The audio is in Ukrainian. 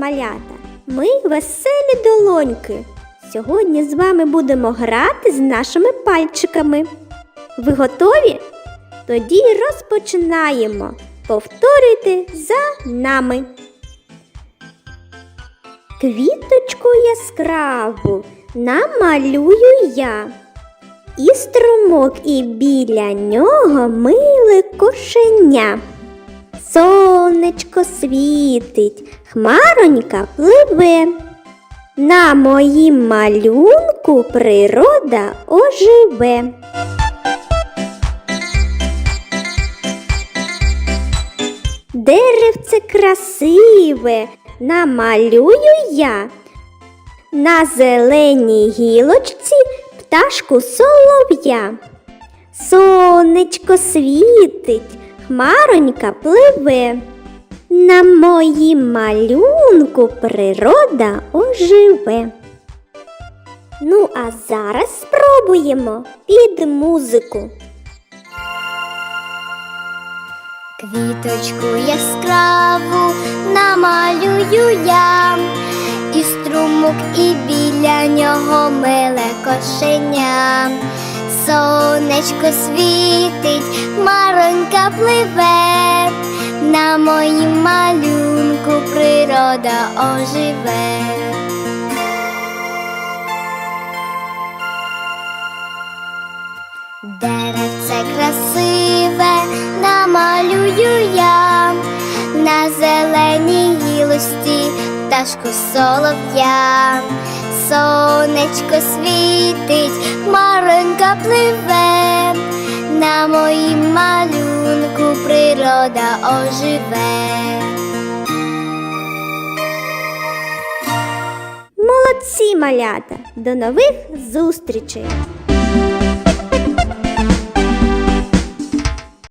малята! Ми веселі долоньки. Сьогодні з вами будемо грати з нашими пальчиками. Ви готові? Тоді розпочинаємо. Повторюйте за нами. Квіточку яскраву намалюю я. І струмок, і біля нього миле кошеня. Сонечко світить, хмаронька пливе. На моїм малюнку природа оживе. Деревце красиве намалюю я. На зеленій гілочці пташку солов'я. Сонечко світить, хмаронька пливе. На моїм малюнку природа оживе. Ну, а зараз спробуємо під музику. Квіточку яскраву намалюю я, і струмок, і біля нього миле кошеня. Сонечко світить, маронька пливе, на моїм малюнку природа оживе. Деревце красиве намалюю я на зеленій гілості пташку солов'я. Сонечко світить, хмаронька пливе, на моїм малюнку природа оживе. Молодці малята! До нових зустрічей!